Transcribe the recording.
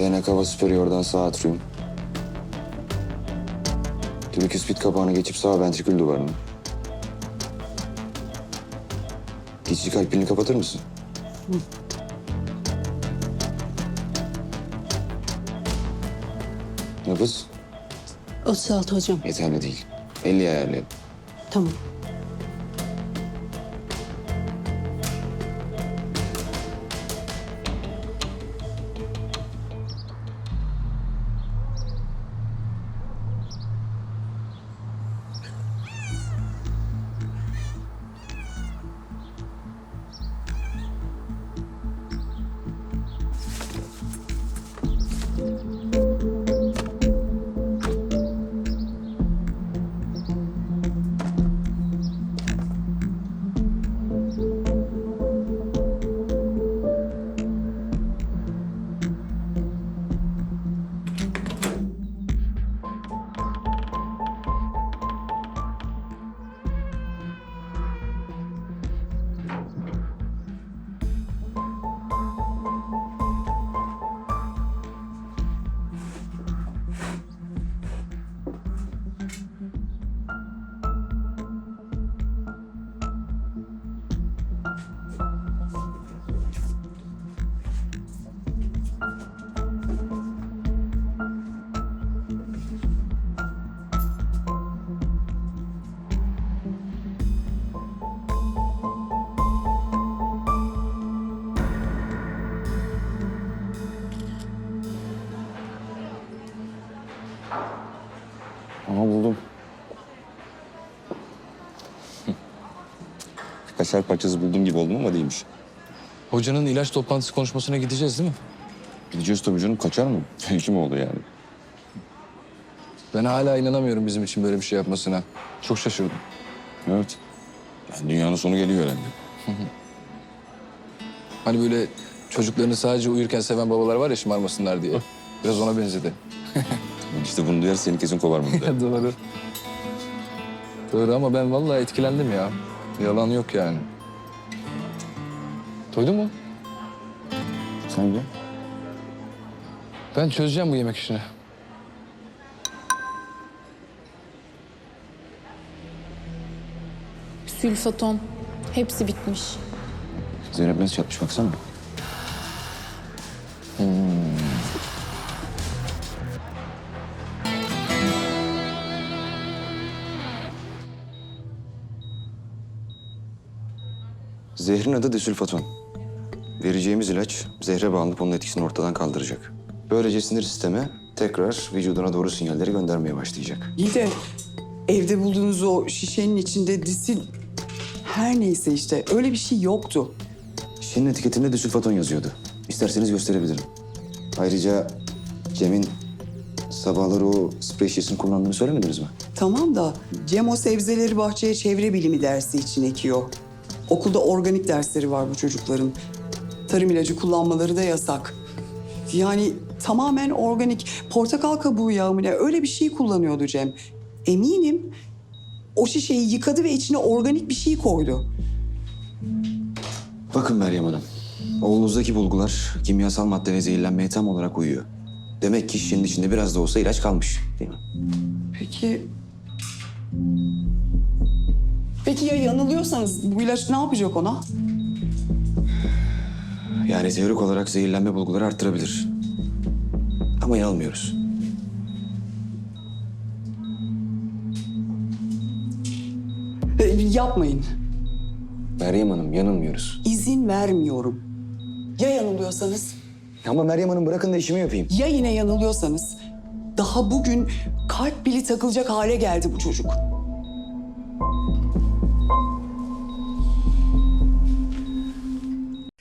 Vena cava superior'dan sağ atrium. Triküspit kapağını geçip sağ ventrikül duvarını. Geçici kalp pilini kapatır mısın? Nabız 36 hocam. yeterli değil. 50 ayarlayalım. Tamam. Ama buldum. Kaşar parçası buldum gibi oldum ama değilmiş. Hocanın ilaç toplantısı konuşmasına gideceğiz değil mi? Gideceğiz tabii canım kaçar mı? Kim oldu yani? Ben hala inanamıyorum bizim için böyle bir şey yapmasına. Çok şaşırdım. Evet. Yani dünyanın sonu geliyor herhalde. Hani böyle çocuklarını sadece uyurken seven babalar var ya şımarmasınlar diye. Biraz ona benzedi. İşte bunu duyar seni kesin kovar burada. Doğru. Doğru ama ben vallahi etkilendim ya. Yalan yok yani. Duydun mu? Sence? Ben çözeceğim bu yemek işini. Sülfaton. Hepsi bitmiş. Zeynep nasıl çatmış baksana. Zehrin adı desülfaton. Vereceğimiz ilaç zehre bağlanıp onun etkisini ortadan kaldıracak. Böylece sinir sistemi tekrar vücuduna doğru sinyalleri göndermeye başlayacak. İyi de evde bulduğunuz o şişenin içinde disil... Her neyse işte öyle bir şey yoktu. Şişenin etiketinde desülfaton yazıyordu. İsterseniz gösterebilirim. Ayrıca Cem'in sabahları o sprey şişesini kullandığını söylemediniz mi? Tamam da Cem o sebzeleri bahçeye çevre bilimi dersi için ekiyor. Okulda organik dersleri var bu çocukların. Tarım ilacı kullanmaları da yasak. Yani tamamen organik portakal kabuğu yağı mı ne öyle bir şey kullanıyordu Cem. Eminim o şişeyi yıkadı ve içine organik bir şey koydu. Bakın Meryem Hanım. Oğlunuzdaki bulgular kimyasal madde ve zehirlenmeye tam olarak uyuyor. Demek ki şişenin içinde biraz da olsa ilaç kalmış değil mi? Peki... Peki ya yanılıyorsanız bu ilaç ne yapacak ona? Yani teorik olarak zehirlenme bulguları arttırabilir. Ama yanılmıyoruz. E, yapmayın. Meryem Hanım yanılmıyoruz. İzin vermiyorum. Ya yanılıyorsanız? Ama Meryem Hanım bırakın da işimi yapayım. Ya yine yanılıyorsanız? Daha bugün kalp bili takılacak hale geldi bu çocuk.